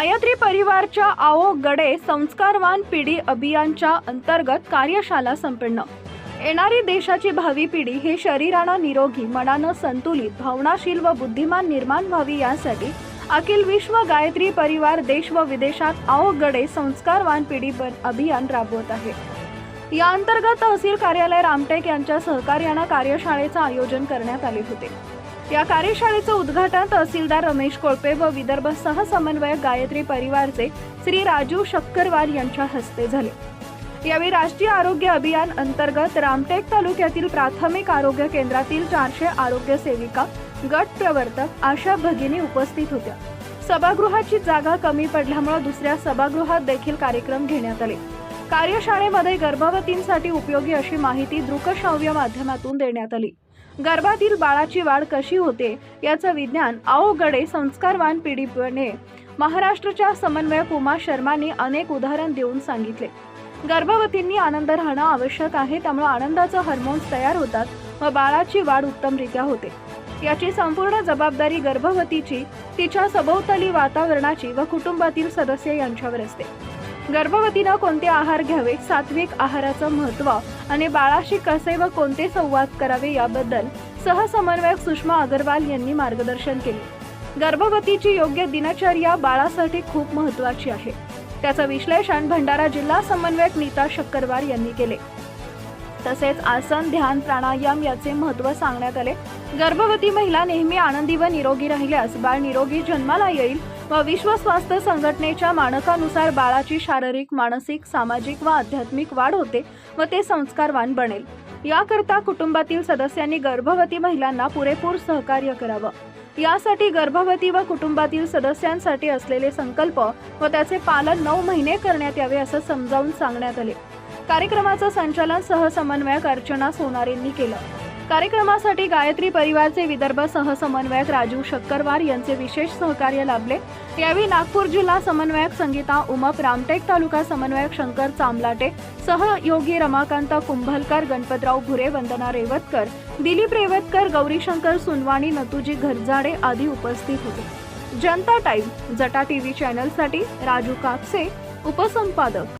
गायत्री परिवारच्या आओ गडे संस्कारवान पिढी अभियानच्या अंतर्गत कार्यशाला संपन्न. येणारी देशाची भावी पिढी हे शरीरानं निरोगी मनानं संतुलित भावनाशील व बुद्धिमान निर्माण व्हावी यासाठी अखिल विश्व गायत्री परिवार देश व विदेशात आओ गडे संस्कारवान पिढी ब- अभियान राबवत आहे. या अंतर्गत तहसील कार्यालय रामटेक यांच्या सहकार्यानं कार्यशाळेचं आयोजन करण्यात आले होते. या कार्यशाळेचं उद्घाटन तहसीलदार रमेश कोळपे व विदर्भ सहसमन्वयक गायत्री परिवारचे श्री राजू शक्करवार यांच्या हस्ते झाले. यावेळी राष्ट्रीय आरोग्य अभियान अंतर्गत रामटेक तालुक्यातील प्राथमिक आरोग्य केंद्रातील चारशे आरोग्य सेविका गट प्रवर्तक आशा भगिनी उपस्थित होत्या. सभागृहाची जागा कमी पडल्यामुळे दुसऱ्या सभागृहात देखील कार्यक्रम घेण्यात आले. कार्यशाळेमध्ये गर्भवतींसाठी उपयोगी अशी माहिती दृकश्राव्य माध्यमातून देण्यात आली. गर्भातील बाळाची वाढ कशी होते याचं विज्ञान आओगडे संस्कारवान पिढीने महाराष्ट्राच्या समन्वयक उमा शर्मानी अनेक उदाहरण देऊन सांगितले. गर्भवतींनी आनंद राहणं आवश्यक आहे त्यामुळे आनंदाचं हार्मोन्स तयार होतात व बाळाची वाढ उत्तमरित्या होते. याची संपूर्ण जबाबदारी गर्भवतीची तिच्या सभोवताली वातावरणाची व कुटुंबातील सदस्य यांच्यावर असते. गर्भवतीनं कोणते आहार घ्यावे सात्विक आहाराचं महत्त्व आणि बाळाशी कसे व कोणते संवाद करावे याबद्दल सहसमन्वयक सुषमा अगरवाल यांनी मार्गदर्शन केले. गर्भवतीची योग्य दिनचर्या बाळासाठी खूप महत्त्वाची आहे. त्याचं विश्लेषण भंडारा जिल्हा समन्वयक नीता शक्करवार यांनी केले. तसेच आसन ध्यान प्राणायाम याचे महत्त्व सांगण्यात आले. गर्भवती महिला नेहमी आनंदी व निरोगी राहिल्यास बाळ निरोगी जन्माला येईल व विश्व स्वास्थ्य संघटनेच्या मानकानुसार बाळाची शारीरिक मानसिक सामाजिक व आध्यात्मिक वाढ होते व ते संस्कारवान बनेल. याकरता कुटुंबातील सदस्यांनी गर्भवती महिलांना पुरेपूर सहकार्य करावं. यासाठी गर्भवती व कुटुंबातील सदस्यांसाठी असलेले संकल्प व त्याचे पालन नऊ महिने करण्यात यावे असं समजावून सांगण्यात आले. कार्यक्रमाचं संचालन सहसमन्वयक अर्चना सोनारेंनी केलं. कार्यक्रमासाठी गायत्री परिवारचे विदर्भ सहसमन्वयक राजू शक्करवार यांचे विशेष सहकार्य लाभले. यावेळी नागपूर जिल्हा समन्वयक संगीता उमप रामटेक तालुका समन्वयक शंकर चामलाटे सहयोगी रमाकांत कुंभलकर गणपतराव भुरे वंदना रेवतकर दिलीप रेवतकर गौरीशंकर सुनवाणी नतुजी घरजाडे आदी उपस्थित होते. जनता टाईम जटा टीव्ही चॅनलसाठी राजू कापसे उपसंपादक.